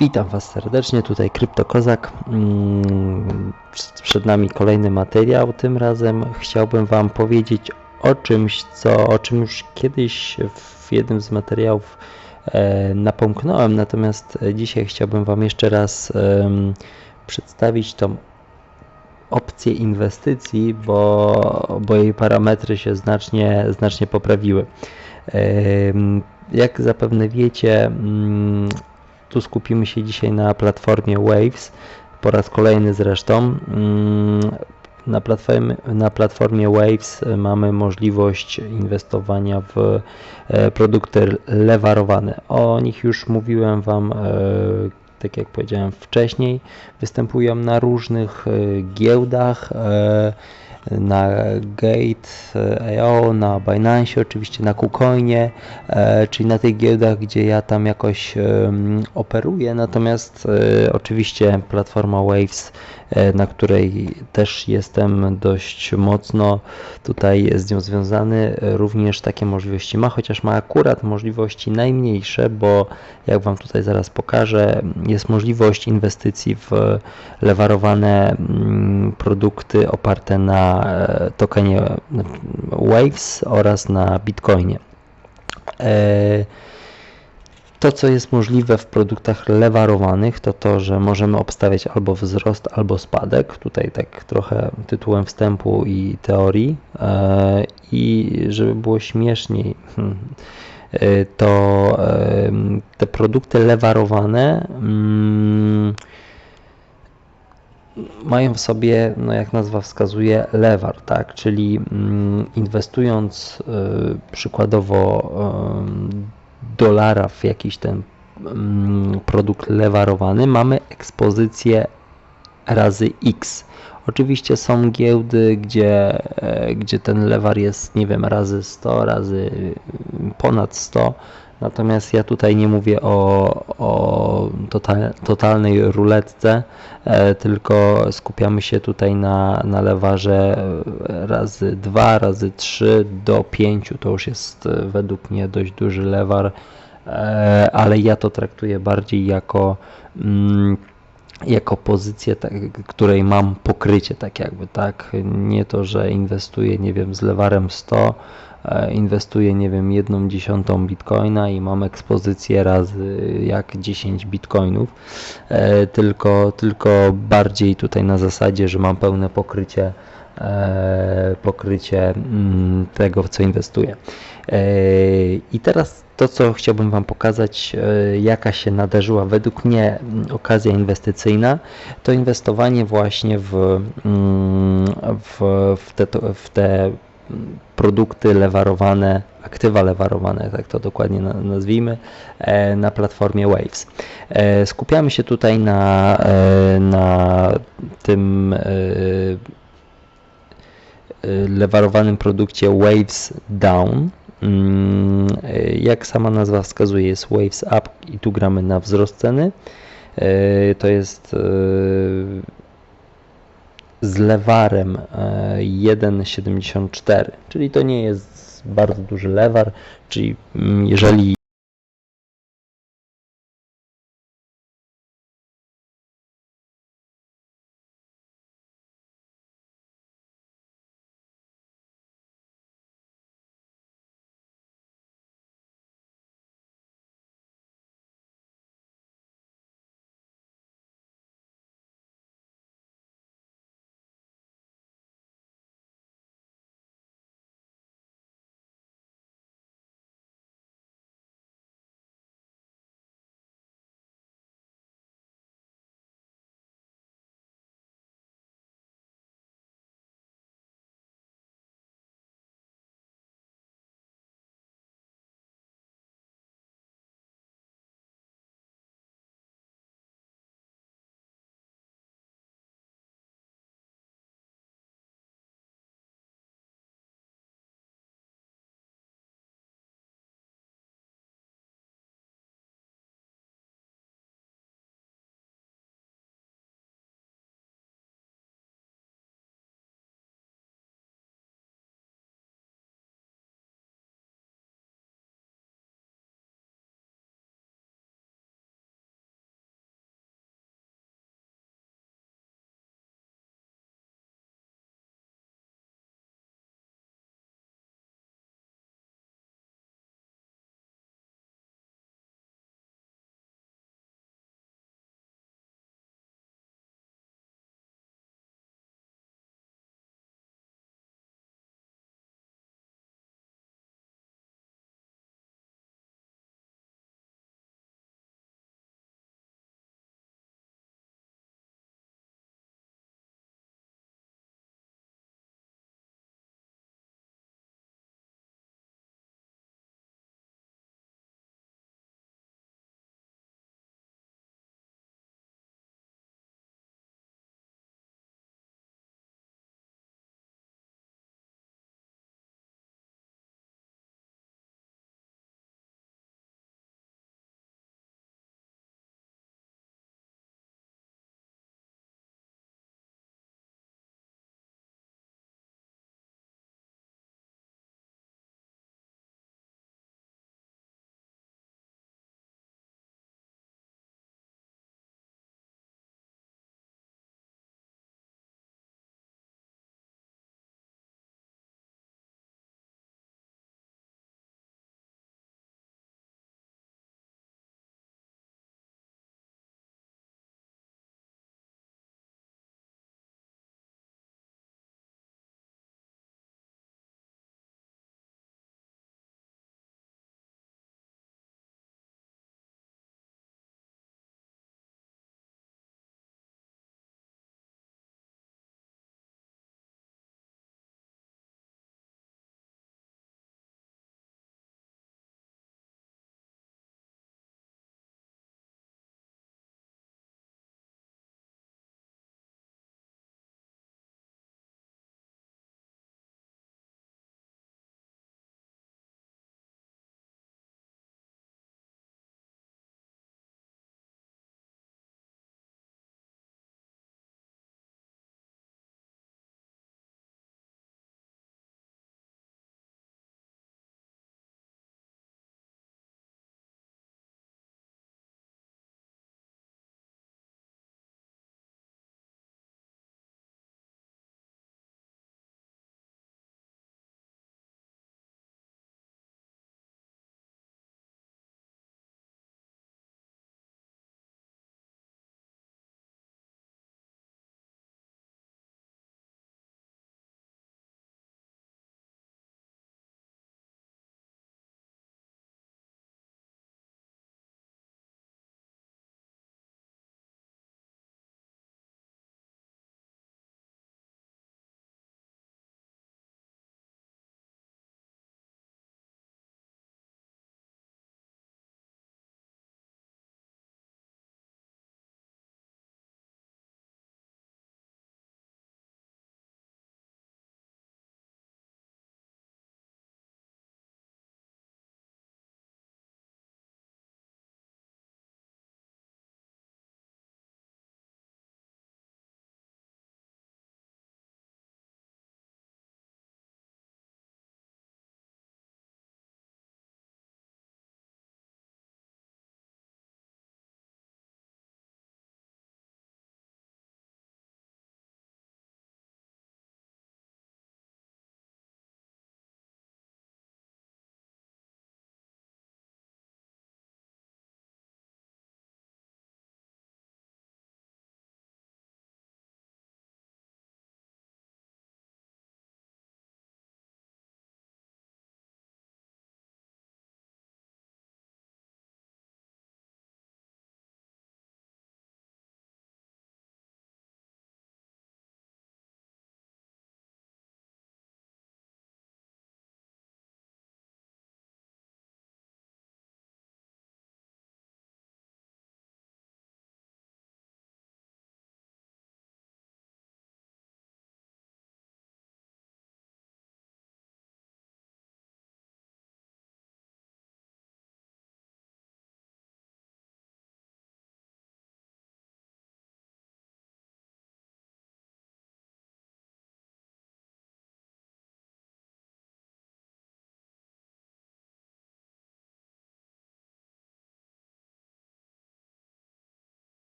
Witam Was serdecznie, tutaj Kryptokozak. Mm, Przed nami kolejny materiał. Tym razem chciałbym Wam powiedzieć o czymś, co, o czym już kiedyś w jednym z materiałów e, napomknąłem, natomiast dzisiaj chciałbym Wam jeszcze raz em, przedstawić tą opcję inwestycji, bo, bo jej parametry się znacznie, znacznie poprawiły. Em, Jak zapewne wiecie, mm, tu skupimy się dzisiaj na platformie Waves, po raz kolejny zresztą. Mm, Na platformie, na platformie Waves e, mamy możliwość inwestowania w e, produkty lewarowane. O nich już mówiłem Wam, e, tak jak powiedziałem wcześniej. Występują na różnych giełdach. Na Gate.io, na Binance, oczywiście na KuCoinie, e, czyli na tych giełdach, gdzie ja tam jakoś operuję. Natomiast e, oczywiście platforma Waves, e, na której też jestem dość mocno tutaj z nią związany, również takie możliwości ma, chociaż ma akurat możliwości najmniejsze, bo jak Wam tutaj zaraz pokażę, jest możliwość inwestycji w lewarowane mm, produkty oparte na e, tokenie Waves oraz na Bitcoinie. E, To, co jest możliwe w produktach lewarowanych, to to, że możemy obstawiać albo wzrost, albo spadek. Tutaj tak trochę tytułem wstępu i teorii. E, I żeby było śmieszniej, hmm, to te produkty lewarowane mm, mają w sobie, no jak nazwa wskazuje, lewar, tak? Czyli mm, inwestując y, przykładowo y, dolara w jakiś ten mm, produkt lewarowany, mamy ekspozycję razy X. Oczywiście są giełdy, gdzie, e, gdzie ten lewar jest, nie wiem, razy 100, razy y, ponad 100. Natomiast ja tutaj nie mówię o, o total, totalnej ruletce, e, tylko skupiamy się tutaj na, na lewarze e, razy 2, razy 3 do 5. To już jest e, według mnie dość duży lewar, e, ale ja to traktuję bardziej jako. Mm, jako pozycję, tak, której mam pokrycie, tak jakby, tak? Nie to, że inwestuję, nie wiem, z lewarem 100, e, inwestuję, nie wiem, jedną dziesiątą bitcoina i mam ekspozycję razy jak 10 bitcoinów, e, tylko, tylko bardziej tutaj na zasadzie, że mam pełne pokrycie e, pokrycie mm, tego, w co inwestuję. E, I teraz to, co chciałbym Wam pokazać, e, jaka się nadarzyła według mnie mm, okazja inwestycyjna, to inwestowanie właśnie w, mm, w, w, te, w te produkty lewarowane, aktywa lewarowane, tak to dokładnie na- nazwijmy, e, na platformie Waves. E, Skupiamy się tutaj na, e, na tym e, lewarowanym produkcie Waves Down. Mm, y, Jak sama nazwa wskazuje, jest Waves Up i tu gramy na wzrost ceny. Y, To jest y, z lewarem e, 1,74, czyli to nie jest bardzo duży lewar, czyli mm, jeżeli